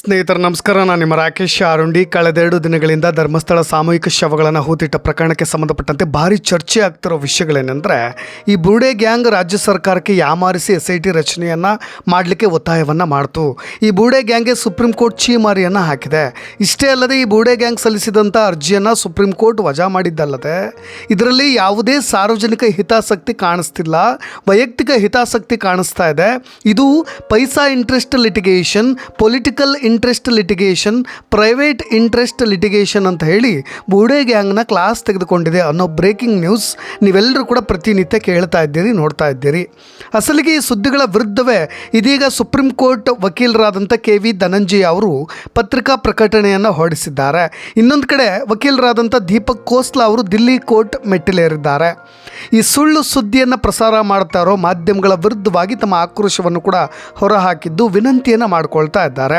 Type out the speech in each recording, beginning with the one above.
ಸ್ನೇಹಿತರ, ನಮಸ್ಕಾರ. ನಾನು ನಿಮ್ಮ ರಾಕೇಶ್ ಆರುಂಡಿ ಕಳೆದೆರಡು ದಿನಗಳಿಂದ ಧರ್ಮಸ್ಥಳ ಸಾಮೂಹಿಕ ಶವಗಳನ್ನು ಹೂತಿಟ್ಟ ಪ್ರಕರಣಕ್ಕೆ ಸಂಬಂಧಪಟ್ಟಂತೆ ಭಾರಿ ಚರ್ಚೆ ಆಗ್ತಿರೋ ವಿಷಯಗಳೇನೆಂದರೆ, ಈ ಬುರ್ಡೆ ಗ್ಯಾಂಗ್ ರಾಜ್ಯ ಸರ್ಕಾರಕ್ಕೆ ಯಾಮಾರಿಸಿ ಎಸ್ ಐ ಟಿ ರಚನೆಯನ್ನು ಮಾಡಲಿಕ್ಕೆ ಒತ್ತಾಯವನ್ನು ಮಾಡ್ತು. ಈ ಬುರ್ಡೆ ಗ್ಯಾಂಗ್ಗೆ ಸುಪ್ರೀಂ ಕೋರ್ಟ್ ಚೀಮಾರಿಯನ್ನು ಹಾಕಿದೆ. ಇಷ್ಟೇ ಅಲ್ಲದೆ ಈ ಬುರ್ಡೆ ಗ್ಯಾಂಗ್ ಸಲ್ಲಿಸಿದಂಥ ಅರ್ಜಿಯನ್ನು ಸುಪ್ರೀಂ ಕೋರ್ಟ್ ವಜಾ ಮಾಡಿದ್ದಲ್ಲದೆ, ಇದರಲ್ಲಿ ಯಾವುದೇ ಸಾರ್ವಜನಿಕ ಹಿತಾಸಕ್ತಿ ಕಾಣಿಸ್ತಿಲ್ಲ, ವೈಯಕ್ತಿಕ ಹಿತಾಸಕ್ತಿ ಕಾಣಿಸ್ತಾ ಇದೆ. ಇದು paisa interest litigation, political interest litigation private interest litigation ಅಂತ ಹೇಳಿ ಬೂಡೆ ಗ್ಯಾಂಗ್ನ ಕ್ಲಾಸ್ ತೆಗೆದುಕೊಂಡಿದೆ ಅನ್ನೋ ಬ್ರೇಕಿಂಗ್ ನ್ಯೂಸ್ ನೀವೆಲ್ಲರೂ ಕೂಡ ಪ್ರತಿನಿತ್ಯ ಕೇಳ್ತಾ ಇದ್ದೀರಿ, ನೋಡ್ತಾ ಇದ್ದೀರಿ. ಅಸಲಿಗೆ ಈ ಸುದ್ದಿಗಳ ವಿರುದ್ಧವೇ ಇದೀಗ ಸುಪ್ರೀಂ ಕೋರ್ಟ್ ವಕೀಲರಾದಂಥ ಕೆ ವಿ ಧನಂಜಯ ಅವರು ಪತ್ರಿಕಾ ಪ್ರಕಟಣೆಯನ್ನು ಹೊರಡಿಸಿದ್ದಾರೆ. ಇನ್ನೊಂದು ಕಡೆ ವಕೀಲರಾದಂಥ ದೀಪಕ್ ಕೋಸ್ಲಾ ಅವರು ದಿಲ್ಲಿ ಕೋರ್ಟ್ ಮೆಟ್ಟಿಲೇರಿದ್ದಾರೆ. ಈ ಸುಳ್ಳು ಸುದ್ದಿಯನ್ನು ಪ್ರಸಾರ ಮಾಡ್ತಾ ಇರೋ ಮಾಧ್ಯಮಗಳ ವಿರುದ್ಧವಾಗಿ ತಮ್ಮ ಆಕ್ರೋಶವನ್ನು ಕೂಡ ಹೊರಹಾಕಿದ್ದು ವಿನಂತಿಯನ್ನು ಮಾಡಿಕೊಳ್ತಾ ಇದ್ದಾರೆ.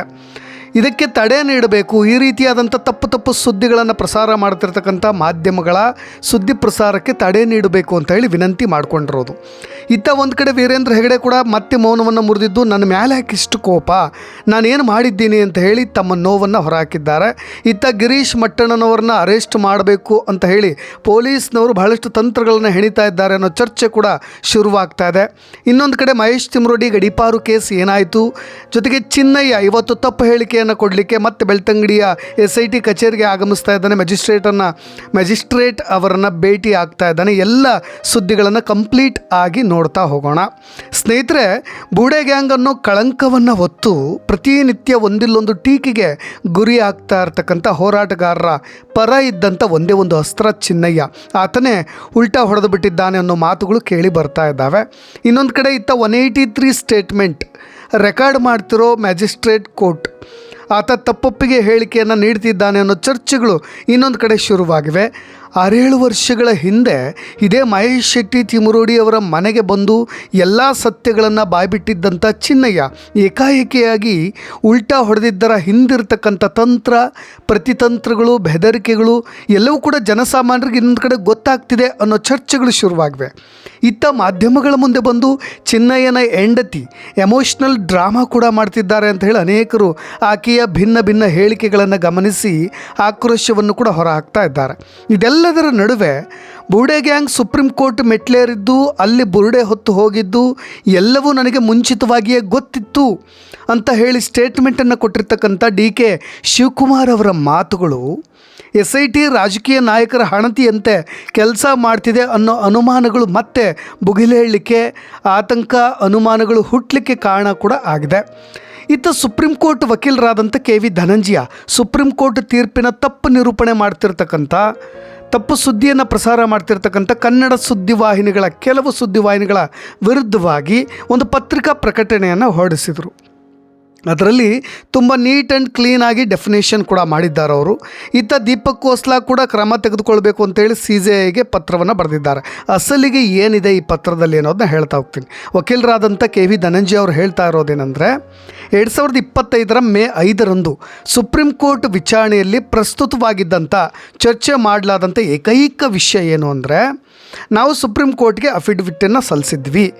ಇದಕ್ಕೆ ತಡೆ ನೀಡಬೇಕು. ಈ ರೀತಿಯಾದಂಥ ತಪ್ಪು ತಪ್ಪು ಸುದ್ದಿಗಳನ್ನು ಪ್ರಸಾರ ಮಾಡ್ತಿರ್ತಕ್ಕಂಥ ಮಾಧ್ಯಮಗಳ ಸುದ್ದಿ ಪ್ರಸಾರಕ್ಕೆ ತಡೆ ನೀಡಬೇಕು ಅಂತ ಹೇಳಿ ವಿನಂತಿ ಮಾಡ್ಕೊಂಡಿರೋದು. ಇತ್ತ ಒಂದು ಕಡೆ ವೀರೇಂದ್ರ ಹೆಗಡೆ ಕೂಡ ಮತ್ತೆ ಮೌನವನ್ನು ಮುರಿದಿದ್ದು, ನನ್ನ ಮೇಲೆ ಯಾಕೆ ಇಷ್ಟು ಕೋಪ ನಾನೇನು ಮಾಡಿದ್ದೀನಿ? ಅಂತ ಹೇಳಿ ತಮ್ಮ ನೋವನ್ನು ಹೊರಹಾಕಿದ್ದಾರೆ. ಇತ್ತ ಗಿರೀಶ್ ಮಟ್ಟಣ್ಣನವ್ರನ್ನ ಅರೆಸ್ಟ್ ಮಾಡಬೇಕು ಅಂತ ಹೇಳಿ ಪೊಲೀಸ್ನವರು ಬಹಳಷ್ಟು ತಂತ್ರಗಳನ್ನು ಹೆಣಿತಾ ಇದ್ದಾರೆ ಅನ್ನೋ ಚರ್ಚೆ ಕೂಡ ಶುರುವಾಗ್ತಾ ಇದೆ. ಇನ್ನೊಂದು ಕಡೆ ಮಹೇಶ್ ತಿಮ್ರೋಡಿ ಗಡಿಪಾರು ಕೇಸ್ ಏನಾಯಿತು? ಜೊತೆಗೆ ಚಿನ್ನಯ್ಯ, ಇವತ್ತು ತಪ್ಪು ಹೇಳಿಕೆಯನ್ನು ಕೊಡಲಿಕ್ಕೆ ಮತ್ತೆ ಬೆಳ್ತಂಗಡಿಯ ಎಸ್ ಐ ಟಿ ಕಚೇರಿಗೆ ಆಗಮಿಸ್ತಾ ಇದ್ದಾನೆ. ಮ್ಯಾಜಿಸ್ಟ್ರೇಟನ್ನು, ಮ್ಯಾಜಿಸ್ಟ್ರೇಟ್ ಅವರನ್ನು ಭೇಟಿ ಆಗ್ತಾ ಇದ್ದಾನೆ. ಎಲ್ಲ ಸುದ್ದಿಗಳನ್ನು ಕಂಪ್ಲೀಟ್ ಆಗಿ ನೋಡ್ತಾ ಹೋಗೋಣ. ಸ್ನೇಹಿತರೆ, ಬೂಡೆ ಗ್ಯಾಂಗ್ ಅನ್ನೋ ಕಳಂಕವನ್ನು ಹೊತ್ತು ಪ್ರತಿನಿತ್ಯ ಒಂದಿಲ್ಲೊಂದು ಟೀಕೆಗೆ ಗುರಿ ಆಗ್ತಾ ಇರ್ತಕ್ಕಂಥ ಹೋರಾಟಗಾರರ ಪರ ಇದ್ದಂಥ ಒಂದೇ ಒಂದು ಅಸ್ತ್ರ ಚಿನ್ನಯ್ಯ. ಆತನೇ ಉಲ್ಟಾ ಹೊಡೆದು ಬಿಟ್ಟಿದ್ದಾನೆ ಅನ್ನೋ ಮಾತುಗಳು ಕೇಳಿ ಬರ್ತಾ ಇದ್ದಾವೆ. ಇನ್ನೊಂದು ಕಡೆ ಇತ್ತ one eighty three statement record ಮಾಡ್ತಿರೋ ಮ್ಯಾಜಿಸ್ಟ್ರೇಟ್ ಕೋರ್ಟ್ ಆತ ತಪ್ಪೊಪ್ಪಿಗೆ ಹೇಳಿಕೆಯನ್ನು ನೀಡ್ತಿದ್ದಾನೆ ಅನ್ನೋ ಚರ್ಚೆಗಳು ಇನ್ನೊಂದು ಕಡೆ ಶುರುವಾಗಿವೆ. ಆರೇಳು ವರ್ಷಗಳ ಹಿಂದೆ ಇದೇ ಮಹೇಶ್ ಶೆಟ್ಟಿ ತಿಮುರೋಡಿ ಅವರ ಮನೆಗೆ ಬಂದು ಎಲ್ಲ ಸತ್ಯಗಳನ್ನು ಬಾಯ್ಬಿಟ್ಟಿದ್ದಂಥ ಚಿನ್ನಯ್ಯ ಏಕಾಏಕಿಯಾಗಿ ಉಲ್ಟಾ ಹೊಡೆದಿದ್ದರ ಹಿಂದಿರ್ತಕ್ಕಂಥ ತಂತ್ರ, ಪ್ರತಿತಂತ್ರಗಳು, ಬೆದರಿಕೆಗಳು ಎಲ್ಲವೂ ಕೂಡ ಜನಸಾಮಾನ್ಯರಿಗೆ ಇನ್ನೊಂದು ಕಡೆ ಗೊತ್ತಾಗ್ತಿದೆ ಅನ್ನೋ ಚರ್ಚೆಗಳು ಶುರುವಾಗಿವೆ. ಇತ್ತ ಮಾಧ್ಯಮಗಳ ಮುಂದೆ ಬಂದು ಚಿನ್ನಯ್ಯನ ಹೆಂಡತಿ, ಎಮೋಷ್ನಲ್ ಡ್ರಾಮಾ ಕೂಡ ಮಾಡ್ತಿದ್ದಾರೆ ಅಂತ ಹೇಳಿ ಅನೇಕರು ಆಕೆಯ ಭಿನ್ನ ಭಿನ್ನ ಹೇಳಿಕೆಗಳನ್ನು ಗಮನಿಸಿ ಆಕ್ರೋಶವನ್ನು ಕೂಡ ಹೊರಹಾಕ್ತಾ ಇದ್ದಾರೆ. ಇದೆಲ್ಲದರ ನಡುವೆ ಬುರ್ಡೆ ಗ್ಯಾಂಗ್ ಸುಪ್ರೀಂ ಕೋರ್ಟ್ ಮೆಟ್ಲೇರಿದ್ದು ಅಲ್ಲಿ ಬುರುಡೆ ಹೊತ್ತು ಹೋಗಿದ್ದು, ಎಲ್ಲವೂ ನನಗೆ ಮುಂಚಿತವಾಗಿಯೇ ಗೊತ್ತಿತ್ತು ಅಂತ ಹೇಳಿ ಸ್ಟೇಟ್ಮೆಂಟನ್ನು ಕೊಟ್ಟಿರ್ತಕ್ಕಂಥ ಡಿ ಕೆ ಶಿವಕುಮಾರ್ ಅವರ ಮಾತುಗಳು ಎಸ್ ಐ ಟಿ ರಾಜಕೀಯ ನಾಯಕರ ಹಣತಿಯಂತೆ ಕೆಲಸ ಮಾಡ್ತಿದೆ ಅನ್ನೋ ಅನುಮಾನಗಳು ಮತ್ತೆ ಬುಗಿಲೇಳಲಿಕ್ಕೆ, ಆತಂಕ, ಅನುಮಾನಗಳು ಹುಟ್ಟಲಿಕ್ಕೆ ಕಾರಣ ಕೂಡ ಆಗಿದೆ. ಇತ್ತ supreme court ವಕೀಲರಾದಂಥ K V Dhananjaya supreme court ತೀರ್ಪಿನ ತಪ್ಪು ನಿರೂಪಣೆ ಮಾಡ್ತಿರ್ತಕ್ಕಂಥ ತಪ್ಪು ಸುದ್ದಿಯನ್ನು ಪ್ರಸಾರ ಮಾಡ್ತಿರ್ತಕ್ಕಂಥ ಕನ್ನಡ ಸುದ್ದಿವಾಹಿನಿಗಳ ಕೆಲವು ಸುದ್ದಿವಾಹಿನಿಗಳ ವಿರುದ್ಧವಾಗಿ ಒಂದು ಪತ್ರಿಕಾ ಪ್ರಕಟಣೆಯನ್ನು ಹೊರಡಿಸಿದರು. ಅದರಲ್ಲಿ ತುಂಬ ನೀಟ್ ಆ್ಯಂಡ್ ಕ್ಲೀನಾಗಿ ಡೆಫಿನೇಷನ್ ಕೂಡ ಮಾಡಿದ್ದಾರೆ ಅವರು. ಇತ್ತ ದೀಪಕ್ ಕೋಸ್ಲಾ ಕೂಡ ಕ್ರಮ ತೆಗೆದುಕೊಳ್ಬೇಕು ಅಂತೇಳಿ ಸಿ ಜೆ ಐಗೆ ಪತ್ರವನ್ನು ಬರೆದಿದ್ದಾರೆ. ಅಸಲಿಗೆ ಏನಿದೆ ಈ ಪತ್ರದಲ್ಲಿ ಅನ್ನೋದನ್ನ ಹೇಳ್ತಾ ಹೋಗ್ತೀನಿ. ವಕೀಲರಾದಂಥ ಕೆ ವಿ ಧನಂಜಯ ಅವರು ಹೇಳ್ತಾ ಇರೋದೇನೆಂದರೆ, ಎರಡು ಸಾವಿರದ ಇಪ್ಪತ್ತೈದರ ಮೇ ಐದರಂದು ಸುಪ್ರೀಂ ಕೋರ್ಟ್ ವಿಚಾರಣೆಯಲ್ಲಿ ಪ್ರಸ್ತುತವಾಗಿದ್ದಂಥ ಚರ್ಚೆ ಮಾಡಲಾದಂಥ ಏಕೈಕ ವಿಷಯ ಏನು ಅಂದರೆ, ನಾವು ಸುಪ್ರೀಂ ಕೋರ್ಟ್ಗೆ ಅಫಿಡವಿಟನ್ನು ಸಲ್ಲಿಸಿದ್ವಿ.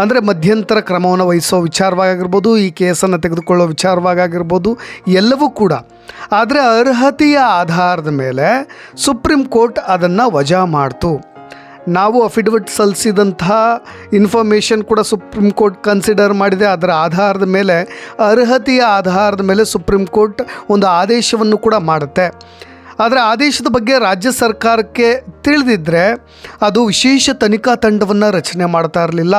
ಅಂದರೆ ಮಧ್ಯಂತರ ಕ್ರಮವನ್ನು ವಹಿಸೋ ವಿಚಾರವಾಗಿರ್ಬೋದು, ಈ ಕೇಸನ್ನು ತೆಗೆದುಕೊಳ್ಳೋ ವಿಚಾರವಾಗಿರ್ಬೋದು, ಎಲ್ಲವೂ ಕೂಡ. ಆದರೆ ಅರ್ಹತೆಯ ಆಧಾರದ ಮೇಲೆ ಸುಪ್ರೀಂ ಕೋರ್ಟ್ ಅದನ್ನು ವಜಾ ಮಾಡ್ತು. ನಾವು ಅಫಿಡವಿಟ್ ಸಲ್ಲಿಸಿದಂತಹ ಇನ್ಫಾರ್ಮೇಷನ್ ಕೂಡ ಸುಪ್ರೀಂ ಕೋರ್ಟ್ ಕನ್ಸಿಡರ್ ಮಾಡಿದೆ. ಅದರ ಆಧಾರದ ಮೇಲೆ, ಅರ್ಹತೆಯ ಆಧಾರದ ಮೇಲೆ ಸುಪ್ರೀಂ ಕೋರ್ಟ್ ಒಂದು ಆದೇಶವನ್ನು ಕೂಡ ಮಾಡುತ್ತೆ. ಆದರೆ ಆದೇಶದ ಬಗ್ಗೆ ರಾಜ್ಯ ಸರ್ಕಾರಕ್ಕೆ ತಿಳಿದಿದ್ದರೆ ಅದು ವಿಶೇಷ ತನಿಖಾ ತಂಡವನ್ನು ರಚನೆ ಮಾಡ್ತಾ ಇರಲಿಲ್ಲ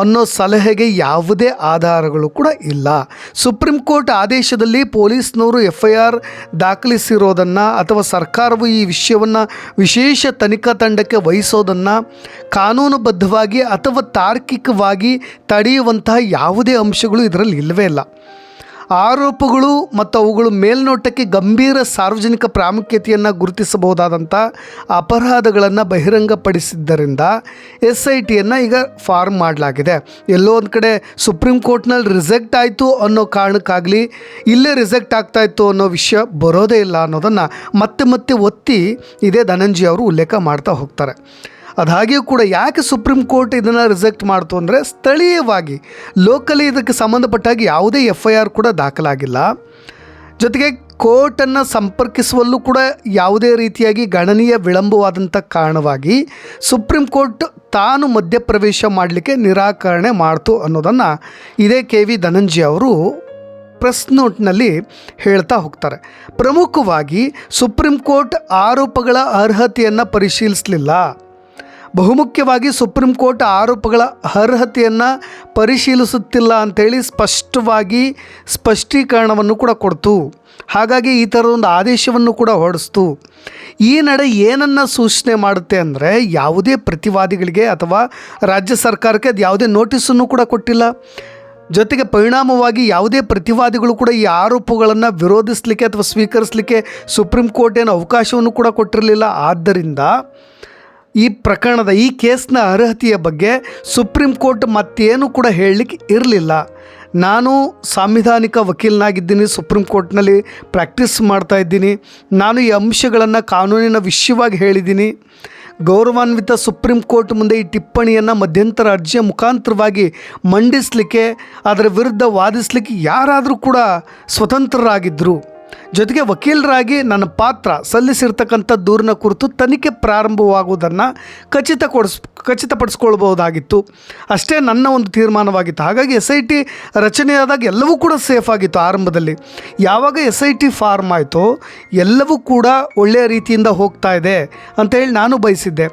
ಅನ್ನೋ ಸಲಹೆಗೆ ಯಾವುದೇ ಆಧಾರಗಳು ಕೂಡ ಇಲ್ಲ. ಸುಪ್ರೀಂ ಕೋರ್ಟ್ ಆದೇಶದಲ್ಲಿ ಪೊಲೀಸ್ನವರು ಎಫ್ ಐ ಆರ್ ದಾಖಲಿಸಿರೋದನ್ನು ಅಥವಾ ಸರ್ಕಾರವು ಈ ವಿಷಯವನ್ನು ವಿಶೇಷ ತನಿಖಾ ತಂಡಕ್ಕೆ ವಹಿಸೋದನ್ನು ಕಾನೂನುಬದ್ಧವಾಗಿ ಅಥವಾ ತಾರ್ಕಿಕವಾಗಿ ತಡೆಯುವಂತಹ ಯಾವುದೇ ಅಂಶಗಳು ಇದರಲ್ಲಿ ಇಲ್ಲವೇ ಇಲ್ಲ. ಆರೋಪಗಳು ಮತ್ತು ಅವುಗಳು ಮೇಲ್ನೋಟಕ್ಕೆ ಗಂಭೀರ ಸಾರ್ವಜನಿಕ ಪ್ರಾಮುಖ್ಯತೆಯನ್ನು ಗುರುತಿಸಬಹುದಾದಂಥ ಅಪರಾಧಗಳನ್ನು ಬಹಿರಂಗಪಡಿಸಿದ್ದರಿಂದ ಎಸ್ ಐ ಟಿಯನ್ನು ಈಗ ಫಾರ್ಮ್ ಮಾಡಲಾಗಿದೆ. ಎಲ್ಲೋ ಒಂದು ಕಡೆ ಸುಪ್ರೀಂ ಕೋರ್ಟ್ನಲ್ಲಿ ರಿಜೆಕ್ಟ್ ಆಯಿತು ಅನ್ನೋ ಕಾರಣಕ್ಕಾಗಲಿ ಇಲ್ಲೇ ರಿಜೆಕ್ಟ್ ಆಗ್ತಾ ಇತ್ತು ಅನ್ನೋ ವಿಷಯ ಬರೋದೇ ಇಲ್ಲ ಅನ್ನೋದನ್ನು ಮತ್ತೆ ಮತ್ತೆ ಒತ್ತಿ ಇದೇ ಧನಂಜಯ ಅವರು ಉಲ್ಲೇಖ ಮಾಡ್ತಾ ಹೋಗ್ತಾರೆ. ಅದಾಗಿಯೂ ಕೂಡ ಯಾಕೆ ಸುಪ್ರೀಂ ಕೋರ್ಟ್ ಇದನ್ನು ರಿಜೆಕ್ಟ್ ಮಾಡ್ತು ಅಂದರೆ ಸ್ಥಳೀಯವಾಗಿ ಲೋಕಲಿ ಇದಕ್ಕೆ ಸಂಬಂಧಪಟ್ಟಾಗಿ ಯಾವುದೇ ಎಫ್ ಐ ಆರ್ ಕೂಡ ದಾಖಲಾಗಿಲ್ಲ. ಜೊತೆಗೆ ಕೋರ್ಟನ್ನು ಸಂಪರ್ಕಿಸುವಲ್ಲೂ ಕೂಡ ಯಾವುದೇ ರೀತಿಯಾಗಿ ಗಣನೀಯ ವಿಳಂಬವಾದಂಥ ಕಾರಣವಾಗಿ ಸುಪ್ರೀಂ ಕೋರ್ಟ್ ತಾನು ಮಧ್ಯಪ್ರವೇಶ ಮಾಡಲಿಕ್ಕೆ ನಿರಾಕರಣೆ ಮಾಡ್ತು ಅನ್ನೋದನ್ನು ಇದೇ ಕೆ ವಿ ಧನಂಜಯ ಅವರು ಪ್ರೆಸ್ ನೋಟ್ನಲ್ಲಿ ಹೇಳ್ತಾ ಹೋಗ್ತಾರೆ. ಪ್ರಮುಖವಾಗಿ ಸುಪ್ರೀಂ ಕೋರ್ಟ್ ಆರೋಪಗಳ ಅರ್ಹತೆಯನ್ನು ಪರಿಶೀಲಿಸಲಿಲ್ಲ. ಬಹುಮುಖ್ಯವಾಗಿ ಸುಪ್ರೀಂ ಕೋರ್ಟ್ ಆರೋಪಗಳ ಅರ್ಹತೆಯನ್ನು ಪರಿಶೀಲಿಸುತ್ತಿಲ್ಲ ಅಂಥೇಳಿ ಸ್ಪಷ್ಟವಾಗಿ ಸ್ಪಷ್ಟೀಕರಣವನ್ನು ಕೂಡ ಕೊಡ್ತು. ಹಾಗಾಗಿ ಈ ಥರದೊಂದು ಆದೇಶವನ್ನು ಕೂಡ ಹೊರಡಿಸ್ತು. ಈ ನಡೆ ಏನನ್ನು ಸೂಚನೆ ಮಾಡುತ್ತೆ ಅಂದರೆ ಯಾವುದೇ ಪ್ರತಿವಾದಿಗಳಿಗೆ ಅಥವಾ ರಾಜ್ಯ ಸರ್ಕಾರಕ್ಕೆ ಅದು ಯಾವುದೇ ನೋಟಿಸನ್ನು ಕೂಡ ಕೊಟ್ಟಿಲ್ಲ. ಜೊತೆಗೆ ಪರಿಣಾಮವಾಗಿ ಯಾವುದೇ ಪ್ರತಿವಾದಿಗಳು ಕೂಡ ಈ ಆರೋಪಗಳನ್ನು ವಿರೋಧಿಸಲಿಕ್ಕೆ ಅಥವಾ ಸ್ವೀಕರಿಸಲಿಕ್ಕೆ ಸುಪ್ರೀಂ ಕೋರ್ಟ್ ಏನು ಅವಕಾಶವನ್ನು ಕೂಡ ಕೊಟ್ಟಿರಲಿಲ್ಲ. ಆದ್ದರಿಂದ ಈ ಪ್ರಕರಣದ ಈ ಕೇಸ್ನ ಅರ್ಹತೆಯ ಬಗ್ಗೆ ಸುಪ್ರೀಂ ಕೋರ್ಟ್ ಮತ್ತೇನು ಕೂಡ ಹೇಳಲಿಕ್ಕೆ ಇರಲಿಲ್ಲ. ನಾನು ಸಾಂವಿಧಾನಿಕ ವಕೀಲನಾಗಿದ್ದೀನಿ, ಸುಪ್ರೀಂ ಕೋರ್ಟ್ನಲ್ಲಿ ಪ್ರಾಕ್ಟೀಸ್ ಮಾಡ್ತಾ ಇದ್ದೀನಿ, ನಾನು ಈ ಅಂಶಗಳನ್ನು ಕಾನೂನಿನ ವಿಷಯವಾಗಿ ಹೇಳಿದ್ದೀನಿ. ಗೌರವಾನ್ವಿತ ಸುಪ್ರೀಂ ಕೋರ್ಟ್ ಮುಂದೆ ಈ ಟಿಪ್ಪಣಿಯನ್ನು ಮಧ್ಯಂತರ ಅರ್ಜಿಯ ಮುಖಾಂತರವಾಗಿ ಮಂಡಿಸಲಿಕ್ಕೆ, ಅದರ ವಿರುದ್ಧ ವಾದಿಸಲಿಕ್ಕೆ ಯಾರಾದರೂ ಕೂಡ ಸ್ವತಂತ್ರರಾಗಿದ್ದರು ಜೊತೆಗೆ ವಕೀಲರಾಗಿ ನನ್ನ ಪಾತ್ರ ಸಲ್ಲಿಸಿರ್ತಕ್ಕಂಥ ದೂರಿನ ಕುರಿತು ತನಿಖೆ ಪ್ರಾರಂಭವಾಗುವುದನ್ನು ಖಚಿತಕೊಡಿಸ್ ಖಚಿತಪಡಿಸ್ಕೊಳ್ಬಹುದಾಗಿತ್ತು. ಅಷ್ಟೇ ನನ್ನ ಒಂದು ತೀರ್ಮಾನವಾಗಿತ್ತು. ಹಾಗಾಗಿ ಎಸ್ ಐ ಟಿ ರಚನೆಯಾದಾಗ ಎಲ್ಲವೂ ಕೂಡ ಸೇಫ್ ಆಗಿತ್ತು ಆರಂಭದಲ್ಲಿ. ಯಾವಾಗ ಎಸ್ ಐ ಟಿ ಫಾರ್ಮ್ ಆಯಿತೋ ಎಲ್ಲವೂ ಕೂಡ ಒಳ್ಳೆಯ ರೀತಿಯಿಂದ ಹೋಗ್ತಾ ಇದೆ ಅಂತೇಳಿ ನಾನು ಬಯಸಿದ್ದೆ.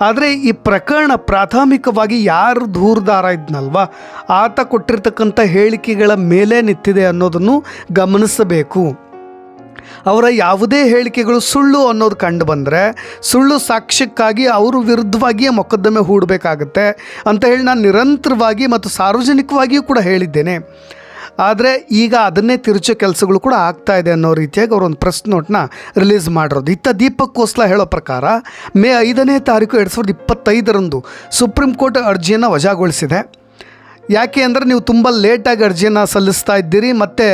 ಆದರೆ ಈ ಪ್ರಕರಣ ಪ್ರಾಥಮಿಕವಾಗಿ ಯಾರು ದೂರದಾರ ಇದ್ನಲ್ವ? ಆತ ಕೊಟ್ಟಿರ್ತಕ್ಕಂಥ ಹೇಳಿಕೆಗಳ ಮೇಲೆ ನಿಂತಿದೆ ಅನ್ನೋದನ್ನು ಗಮನಿಸಬೇಕು. ಅವರ ಯಾವುದೇ ಹೇಳಿಕೆಗಳು ಸುಳ್ಳು ಅನ್ನೋದು ಕಂಡು ಬಂದರೆ ಸುಳ್ಳು ಸಾಕ್ಷ್ಯಕ್ಕಾಗಿ ಅವರು ವಿರುದ್ಧವಾಗಿಯೇ ಮೊಕದ್ದಮೆ ಹೂಡಬೇಕಾಗತ್ತೆ ಅಂತ ಹೇಳಿ ನಾನು ನಿರಂತರವಾಗಿ ಮತ್ತು ಸಾರ್ವಜನಿಕವಾಗಿಯೂ ಕೂಡ ಹೇಳಿದ್ದೇನೆ. ಆದರೆ ಈಗ ಅದನ್ನೇ ತಿರುಚೋ ಕೆಲಸಗಳು ಕೂಡ ಆಗ್ತಾ ಇದೆ ಅನ್ನೋ ರೀತಿಯಾಗಿ ಅವರು ಒಂದು ಪ್ರೆಸ್ ನೋಟ್ನ ರಿಲೀಸ್ ಮಾಡಿರೋದು. ಇತ್ತ ದೀಪಕ್ ಕೋಸ್ಲಾ ಹೇಳೋ ಪ್ರಕಾರ ಮೇ ಐದನೇ ತಾರೀಕು ಎರಡು ಸಾವಿರದ ಇಪ್ಪತ್ತೈದರಂದು ಸುಪ್ರೀಂ ಕೋರ್ಟ್ ಅರ್ಜಿಯನ್ನು ವಜಾಗೊಳಿಸಿದೆ. ಯಾಕೆ ಅಂದರೆ ನೀವು ತುಂಬ ಲೇಟಾಗಿ ಅರ್ಜಿಯನ್ನು ಸಲ್ಲಿಸ್ತಾ ಇದ್ದೀರಿ, ಮತ್ತು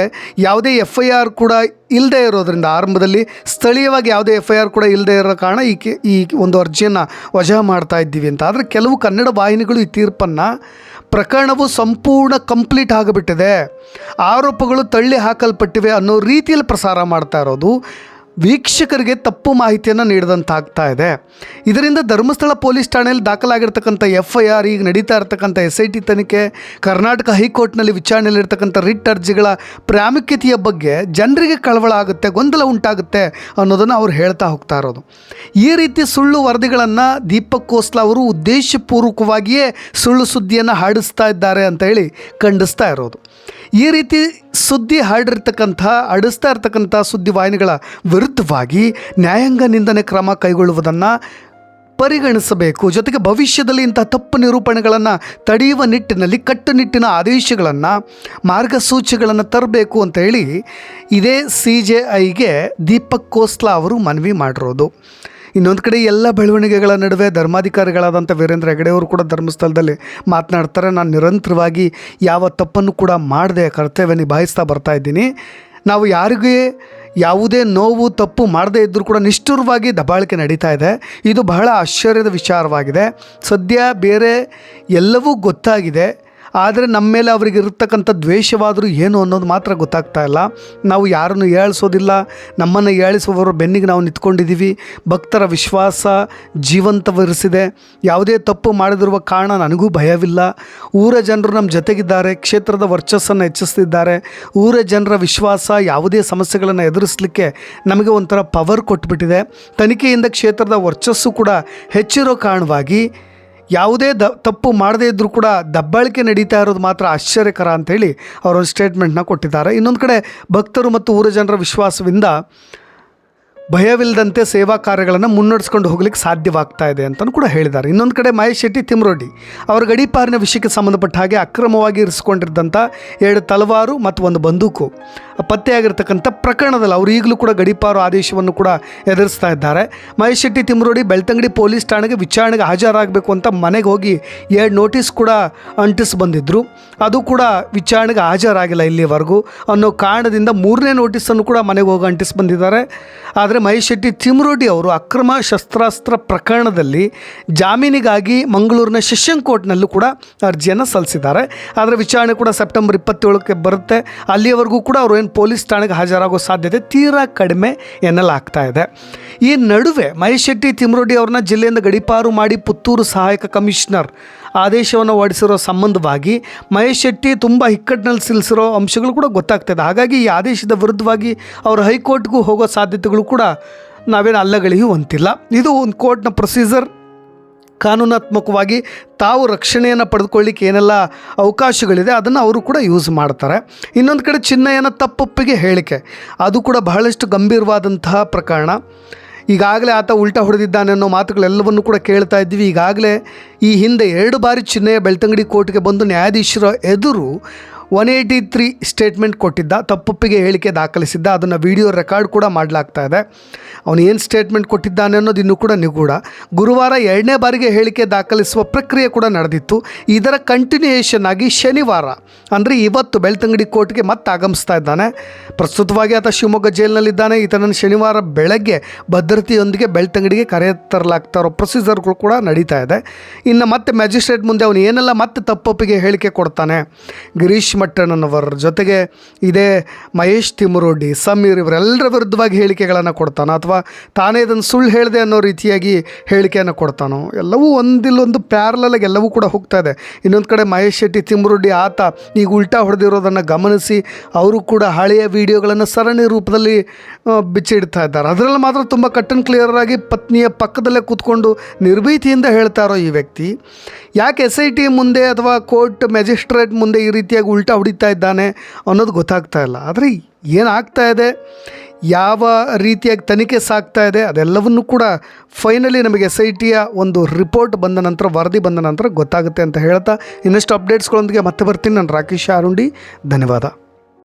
ಯಾವುದೇ ಎಫ್ ಐ ಆರ್ ಕೂಡ ಇಲ್ಲದೆ ಇರೋದರಿಂದ, ಆರಂಭದಲ್ಲಿ ಸ್ಥಳೀಯವಾಗಿ ಯಾವುದೇ ಎಫ್ ಐ ಆರ್ ಕೂಡ ಇಲ್ಲದೆ ಇರೋ ಕಾರಣ ಈ ಈ ಒಂದು ಅರ್ಜಿಯನ್ನು ವಜಾ ಮಾಡ್ತಾ ಇದ್ದೀವಿ ಅಂತ. ಆದರೆ ಕೆಲವು ಕನ್ನಡ ವಾಹಿನಿಗಳು ಈ ತೀರ್ಪನ್ನು ಪ್ರಕರಣವು ಸಂಪೂರ್ಣ ಕಂಪ್ಲೀಟ್ ಆಗಿಬಿಟ್ಟಿದೆ. ಆರೋಪಗಳು ತಳ್ಳಿ ಹಾಕಲ್ಪಟ್ಟಿವೆ ಅನ್ನೋ ರೀತಿಯಲ್ಲಿ ಪ್ರಸಾರ ಮಾಡ್ತಾ ಇರೋದು. ವೀಕ್ಷಕರಿಗೆ ತಪ್ಪು ಮಾಹಿತಿಯನ್ನು ನೀಡಿದಂತಾಗ್ತಾ ಇದೆ. ಇದರಿಂದ ಧರ್ಮಸ್ಥಳ ಪೊಲೀಸ್ ಠಾಣೆಯಲ್ಲಿ ದಾಖಲಾಗಿರ್ತಕ್ಕಂಥ ಎಫ್ ಐ ಆರ್ ಈಗ ನಡೀತಾ ಇರತಕ್ಕಂಥ ಎಸ್ ಐ ಟಿ ತನಿಖೆ, ಕರ್ನಾಟಕ ಹೈಕೋರ್ಟ್ನಲ್ಲಿ ವಿಚಾರಣೆಯಲ್ಲಿರ್ತಕ್ಕಂಥ ರಿಟ್ ಅರ್ಜಿಗಳ ಪ್ರಾಮುಖ್ಯತೆಯ ಬಗ್ಗೆ ಜನರಿಗೆ ಕಳವಳ ಆಗುತ್ತೆ, ಗೊಂದಲ ಉಂಟಾಗುತ್ತೆ ಅನ್ನೋದನ್ನು ಅವ್ರು ಹೇಳ್ತಾ ಹೋಗ್ತಾ ಇರೋದು. ಈ ರೀತಿ ಸುಳ್ಳು ವರದಿಗಳನ್ನು ದೀಪಕ್ ಕೋಸ್ಲಾ ಅವರು ಉದ್ದೇಶಪೂರ್ವಕವಾಗಿಯೇ ಸುಳ್ಳು ಸುದ್ದಿಯನ್ನು ಹಾಡಿಸ್ತಾ ಇದ್ದಾರೆ ಅಂತ ಹೇಳಿ ಖಂಡಿಸ್ತಾ ಇರೋದು. ಈ ರೀತಿ ಸುದ್ದಿ ಹರಡಿರ್ತಕ್ಕಂಥ, ಅಡಿಸ್ತಾ ಇರ್ತಕ್ಕಂಥ ಸುದ್ದಿವಾಹಿನಿಗಳ ವಿರುದ್ಧವಾಗಿ ನ್ಯಾಯಾಂಗ ನಿಂದನೆ ಕ್ರಮ ಕೈಗೊಳ್ಳುವುದನ್ನು ಪರಿಗಣಿಸಬೇಕು. ಜೊತೆಗೆ ಭವಿಷ್ಯದಲ್ಲಿ ಇಂಥ ತಪ್ಪು ನಿರೂಪಣೆಗಳನ್ನು ತಡೆಯುವ ನಿಟ್ಟಿನಲ್ಲಿ ಕಟ್ಟುನಿಟ್ಟಿನ ಆದೇಶಗಳನ್ನು, ಮಾರ್ಗಸೂಚಿಗಳನ್ನು ತರಬೇಕು ಅಂತ ಹೇಳಿ ಇದೇ ಸಿ ಜೆ ಐಗೆ ದೀಪಕ್ ಕೋಸ್ಲಾ ಅವರು ಮನವಿ ಮಾಡಿರೋದು. ಇನ್ನೊಂದು ಕಡೆ ಎಲ್ಲ ಬೆಳವಣಿಗೆಗಳ ನಡುವೆ ಧರ್ಮಾಧಿಕಾರಿಗಳಾದಂಥ ವೀರೇಂದ್ರ ಹೆಗಡೆ ಕೂಡ ಧರ್ಮಸ್ಥಳದಲ್ಲಿ ಮಾತನಾಡ್ತಾರೆ. ನಾನು ನಿರಂತರವಾಗಿ ಯಾವ ತಪ್ಪನ್ನು ಕೂಡ ಮಾಡದೆ ಕರ್ತವ್ಯ ನಿಭಾಯಿಸ್ತಾ ಬರ್ತಾ ಇದ್ದೀನಿ. ನಾವು ಯಾರಿಗೂ ಯಾವುದೇ ನೋವು, ತಪ್ಪು ಮಾಡದೇ ಇದ್ದರೂ ಕೂಡ ನಿಷ್ಠುರವಾಗಿ ದಬಾಳಿಕೆ ನಡೀತಾ ಇದೆ. ಇದು ಬಹಳ ಆಶ್ಚರ್ಯದ ವಿಚಾರವಾಗಿದೆ. ಸದ್ಯ ಬೇರೆ ಎಲ್ಲವೂ ಗೊತ್ತಾಗಿದೆ. ಆದರೆ ನಮ್ಮ ಮೇಲೆ ಅವರಿಗೆ ಇರತಕ್ಕಂಥ ದ್ವೇಷವಾದರೂ ಏನು ಅನ್ನೋದು ಮಾತ್ರ ಗೊತ್ತಾಗ್ತಾ ಇಲ್ಲ. ನಾವು ಯಾರನ್ನು ಏಳಿಸೋದಿಲ್ಲ. ನಮ್ಮನ್ನು ಏಳಿಸುವವರ ಬೆನ್ನಿಗೆ ನಾವು ನಿಂತ್ಕೊಂಡಿದ್ದೀವಿ. ಭಕ್ತರ ವಿಶ್ವಾಸ ಜೀವಂತವರಿಸಿದೆ. ಯಾವುದೇ ತಪ್ಪು ಮಾಡದಿರುವ ಕಾರಣ ನನಗೂ ಭಯವಿಲ್ಲ. ಊರ ಜನರು ನಮ್ಮ ಜೊತೆಗಿದ್ದಾರೆ. ಕ್ಷೇತ್ರದ ವರ್ಚಸ್ಸನ್ನು ಹೆಚ್ಚಿಸ್ತಿದ್ದಾರೆ. ಊರ ಜನರ ವಿಶ್ವಾಸ ಯಾವುದೇ ಸಮಸ್ಯೆಗಳನ್ನು ಎದುರಿಸಲಿಕ್ಕೆ ನಮಗೆ ಒಂಥರ ಪವರ್ ಕೊಟ್ಬಿಟ್ಟಿದೆ. ತನಿಖೆಯಿಂದ ಕ್ಷೇತ್ರದ ವರ್ಚಸ್ಸು ಕೂಡ ಹೆಚ್ಚಿರೋ ಕಾರಣವಾಗಿ ಯಾವುದೇ ದ, ತಪ್ಪು ಮಾಡದೇ ಇದ್ದರೂ ಕೂಡ ದಬ್ಬಾಳಿಕೆ ನಡೀತಾ ಇರೋದು ಮಾತ್ರ ಆಶ್ಚರ್ಯಕರ ಅಂಥೇಳಿ ಅವರೊಂದು ಸ್ಟೇಟ್ಮೆಂಟ್ನ ಕೊಟ್ಟಿದ್ದಾರೆ. ಇನ್ನೊಂದು ಕಡೆ ಭಕ್ತರು ಮತ್ತು ಊರ ಜನರ ವಿಶ್ವಾಸದಿಂದ ಭಯವಿಲ್ಲದಂತೆ ಸೇವಾ ಕಾರ್ಯಗಳನ್ನು ಮುನ್ನಡೆಸ್ಕೊಂಡು ಹೋಗ್ಲಿಕ್ಕೆ ಸಾಧ್ಯವಾಗ್ತಾ ಇದೆ ಅಂತಲೂ ಕೂಡ ಹೇಳಿದ್ದಾರೆ. ಇನ್ನೊಂದು ಕಡೆ ಮಹೇಶ್ ಶೆಟ್ಟಿ ತಿಮ್ರೋಡಿ ಅವರ ಗಡೀಪಾರಿನ ವಿಷಯಕ್ಕೆ ಸಂಬಂಧಪಟ್ಟ ಹಾಗೆ ಅಕ್ರಮವಾಗಿ ಇರಿಸ್ಕೊಂಡಿದ್ದಂಥ ಎರಡು ತಲವಾರು ಮತ್ತು ಒಂದು ಬಂದೂಕು ಪತ್ತೆಯಾಗಿರ್ತಕ್ಕಂಥ ಪ್ರಕರಣದಲ್ಲಿ ಅವರು ಈಗಲೂ ಕೂಡ ಗಡೀಪಾರು ಆದೇಶವನ್ನು ಕೂಡ ಎದುರಿಸ್ತಾ ಇದ್ದಾರೆ. ಮಹೇಶ್ ಶೆಟ್ಟಿ ತಿಮ್ರೋಡಿ ಬೆಳ್ತಂಗಡಿ ಪೊಲೀಸ್ ಠಾಣೆಗೆ ವಿಚಾರಣೆಗೆ ಹಾಜರಾಗಬೇಕು ಅಂತ ಮನೆಗೆ ಹೋಗಿ ಎರಡು ನೋಟಿಸ್ ಕೂಡ ಅಂಟಿಸಿ ಬಂದಿದ್ದರು ಅದು ಕೂಡ ವಿಚಾರಣೆಗೆ ಹಾಜರಾಗಿಲ್ಲ ಇಲ್ಲಿವರೆಗೂ ಅನ್ನೋ ಕಾರಣದಿಂದ ಮೂರನೇ ನೋಟಿಸನ್ನು ಕೂಡ ಮನೆಗೆ ಹೋಗಿ ಅಂಟಿಸಿ ಬಂದಿದ್ದಾರೆ. ಆದರೆ ಮಹೇಶ್ ಶೆಟ್ಟಿ ತಿಮ್ರೋಡಿ ಅವರು ಅಕ್ರಮ ಶಸ್ತ್ರಾಸ್ತ್ರ ಪ್ರಕರಣದಲ್ಲಿ ಜಾಮೀನಿಗಾಗಿ ಮಂಗಳೂರಿನ ಸೆಷನ್ ಕೋರ್ಟ್ನಲ್ಲೂ ಕೂಡ ಅರ್ಜಿಯನ್ನು ಸಲ್ಲಿಸಿದ್ದಾರೆ. ಅದರ ವಿಚಾರಣೆ ಕೂಡ ಸೆಪ್ಟೆಂಬರ್ ಇಪ್ಪತ್ತೇಳಕ್ಕೆ ಬರುತ್ತೆ. ಅಲ್ಲಿಯವರೆಗೂ ಕೂಡ ಅವರು ಏನು ಪೊಲೀಸ್ ಠಾಣೆಗೆ ಹಾಜರಾಗೋ ಸಾಧ್ಯತೆ ತೀರಾ ಕಡಿಮೆ ಎನ್ನಲಾಗ್ತಾ ಇದೆ. ಈ ನಡುವೆ ಮಹೇಶ್ ಶೆಟ್ಟಿ ತಿಮ್ರೋಡಿ ಅವ್ರನ್ನ ಜಿಲ್ಲೆಯಿಂದ ಗಡಿಪಾರು ಮಾಡಿ ಪುತ್ತೂರು ಸಹಾಯಕ ಕಮಿಷನರ್ ಆದೇಶವನ್ನು ಹೊರಡಿಸಿರೋ ಸಂಬಂಧವಾಗಿ ಮಹೇಶ್ ಶೆಟ್ಟಿ ತುಂಬ ಇಕ್ಕಟ್ಟಿನಲ್ಲಿ ಸಿಲ್ಸಿರೋ ಅಂಶಗಳು ಕೂಡ ಗೊತ್ತಾಗ್ತದೆ. ಹಾಗಾಗಿ ಈ ಆದೇಶದ ವಿರುದ್ಧವಾಗಿ ಅವರು ಹೈಕೋರ್ಟ್ಗೂ ಹೋಗೋ ಸಾಧ್ಯತೆಗಳು ಕೂಡ ನಾವೇನು ಅಲ್ಲಗಳಿಗೂ ಅಂತಿಲ್ಲ. ಇದು ಒಂದು ಕೋರ್ಟ್ನ ಪ್ರೊಸೀಜರ್. ಕಾನೂನಾತ್ಮಕವಾಗಿ ತಾವು ರಕ್ಷಣೆಯನ್ನು ಪಡೆದುಕೊಳ್ಳಿಕ್ಕೆ ಏನೆಲ್ಲ ಅವಕಾಶಗಳಿದೆ ಅದನ್ನು ಅವರು ಕೂಡ ಯೂಸ್ ಮಾಡ್ತಾರೆ. ಇನ್ನೊಂದು ಕಡೆ ಚಿನ್ನಯನ ತಪ್ಪೊಪ್ಪಿಗೆ ಹೇಳಿಕೆ. ಅದು ಕೂಡ ಬಹಳಷ್ಟು ಗಂಭೀರವಾದಂತಹ ಪ್ರಕರಣ. ಈಗಾಗಲೇ ಆತ ಉಲ್ಟಾ ಹೊಡೆದಿದ್ದಾನೆ ಅನ್ನೋ ಮಾತುಗಳೆಲ್ಲವನ್ನು ಕೂಡ ಕೇಳ್ತಾ ಇದ್ವಿ ಈಗಾಗಲೇ ಈ ಹಿಂದೆ ಎರಡು ಬಾರಿ ಚಿನ್ನೆಯ ಬೆಳ್ತಂಗಡಿ ಕೋರ್ಟ್ಗೆ ಬಂದು ನ್ಯಾಯಾಧೀಶರ ಎದುರು ಒನ್ ಏಯ್ಟಿ ತ್ರೀ ಸ್ಟೇಟ್ಮೆಂಟ್ ಕೊಟ್ಟಿದ್ದ, ತಪ್ಪೊಪ್ಪಿಗೆ ಹೇಳಿಕೆ ದಾಖಲಿಸಿದ್ದ, ಅದನ್ನು ವಿಡಿಯೋ ರೆಕಾರ್ಡ್ ಕೂಡ ಮಾಡಲಾಗ್ತಾ ಇದೆ. ಅವನು ಏನು ಸ್ಟೇಟ್ಮೆಂಟ್ ಕೊಟ್ಟಿದ್ದಾನೆ ಅನ್ನೋದು ಇನ್ನೂ ಕೂಡ ನಿಗೂಢ. ಗುರುವಾರ ಎರಡನೇ ಬಾರಿಗೆ ಹೇಳಿಕೆ ದಾಖಲಿಸುವ ಪ್ರಕ್ರಿಯೆ ಕೂಡ ನಡೆದಿತ್ತು. ಇದರ ಕಂಟಿನ್ಯೂಯೇಷನ್ ಆಗಿ ಶನಿವಾರ, ಅಂದರೆ ಇವತ್ತು ಬೆಳ್ತಂಗಡಿ ಕೋರ್ಟ್ಗೆ ಮತ್ತೆ ಆಗಮಿಸ್ತಾ ಇದ್ದಾನೆ. ಪ್ರಸ್ತುತವಾಗಿ ಆತ ಶಿವಮೊಗ್ಗ ಜೈಲಿನಲ್ಲಿದ್ದಾನೆ. ಈತನನ್ನು ಶನಿವಾರ ಬೆಳಗ್ಗೆ ಭದ್ರತೆಯೊಂದಿಗೆ ಬೆಳ್ತಂಗಡಿಗೆ ಕರೆ ತರಲಾಗ್ತಾ ಇರೋ ಪ್ರೊಸೀಜರ್ಗಳು ಕೂಡ ನಡೀತಾ ಇದೆ. ಇನ್ನು ಮತ್ತೆ ಮ್ಯಾಜಿಸ್ಟ್ರೇಟ್ ಮುಂದೆ ಅವನು ಏನೆಲ್ಲ ಮತ್ತೆ ತಪ್ಪೊಪ್ಪಿಗೆ ಹೇಳಿಕೆ ಕೊಡ್ತಾನೆ? ಗಿರೀಶ್ ಮಟ್ಟಣ್ಣನವರ ಜೊತೆಗೆ ಇದೇ ಮಹೇಶ್ ತಿಮ್ಮರೋಡಿ ಸಮೀರ್ ಇವರೆಲ್ಲರ ವಿರುದ್ಧವಾಗಿ ಹೇಳಿಕೆಗಳನ್ನು ಕೊಡ್ತಾನೋ ಅಥವಾ ತಾನೇ ಇದನ್ನು ಸುಳ್ಳು ಹೇಳಿದೆ ಅನ್ನೋ ರೀತಿಯಾಗಿ ಹೇಳಿಕೆಯನ್ನು ಕೊಡ್ತಾನೋ? ಎಲ್ಲವೂ ಒಂದಿಲ್ಲೊಂದು ಪ್ಯಾರಲಾಗಿ ಎಲ್ಲವೂ ಕೂಡ ಹೋಗ್ತಾ ಇದೆ. ಇನ್ನೊಂದು ಕಡೆ ಮಹೇಶ್ ಶೆಟ್ಟಿ, ತಿಮ್ಮರೊಡ್ಡಿ ಆತ ಈಗ ಉಲ್ಟಾ ಹೊಡೆದಿರೋದನ್ನು ಗಮನಿಸಿ ಅವರು ಕೂಡ ಹಳೆಯ ವಿಡಿಯೋಗಳನ್ನು ಸರಣಿ ರೂಪದಲ್ಲಿ ಬಿಚ್ಚಿಡ್ತಾ ಇದ್ದಾರೆ. ಅದರಲ್ಲಿ ಮಾತ್ರ ತುಂಬ ಕಟ್ ಆ್ಯಂಡ್ ಕ್ಲಿಯರ್ ಆಗಿ ಪತ್ನಿಯ ಪಕ್ಕದಲ್ಲೇ ಕೂತ್ಕೊಂಡು ನಿರ್ಭೀತಿಯಿಂದ ಹೇಳ್ತಾರೋ ಈ ವ್ಯಕ್ತಿ, ಯಾಕೆ ಎಸ್ ಐ ಟಿ ಮುಂದೆ ಅಥವಾ ಕೋರ್ಟ್ ಮ್ಯಾಜಿಸ್ಟ್ರೇಟ್ ಮುಂದೆ ಈ ರೀತಿಯಾಗಿ ಉಲ್ಟಾ ಹೊಡಿತಾ ಇದ್ದಾನೆ ಅನ್ನೋದು ಗೊತ್ತಾಗ್ತಾ ಇಲ್ಲ. ಆದರೆ ಏನಾಗ್ತಾ ಇದೆ? ಯಾವ ರೀತಿಯಾಗಿ ತನಿಖೆ ಸಾಗ್ತಾ ಇದೆ? ಅದೆಲ್ಲವನ್ನು ಕೂಡ ಫೈನಲಿ ನಮಗೆ ಎಸ್ ಐ ಟಿಯ ಒಂದು ರಿಪೋರ್ಟ್ ಬಂದ ನಂತರ, ವರದಿ ಬಂದ ನಂತರ ಗೊತ್ತಾಗುತ್ತೆ ಅಂತ ಹೇಳ್ತಾ ಇನ್ನಷ್ಟು ಅಪ್ಡೇಟ್ಸ್ಗಳೊಂದಿಗೆ ಮತ್ತೆ ಬರ್ತೀನಿ. ನಾನು ರಾಕೇಶ್ ಅರುಂಡಿ. ಧನ್ಯವಾದ.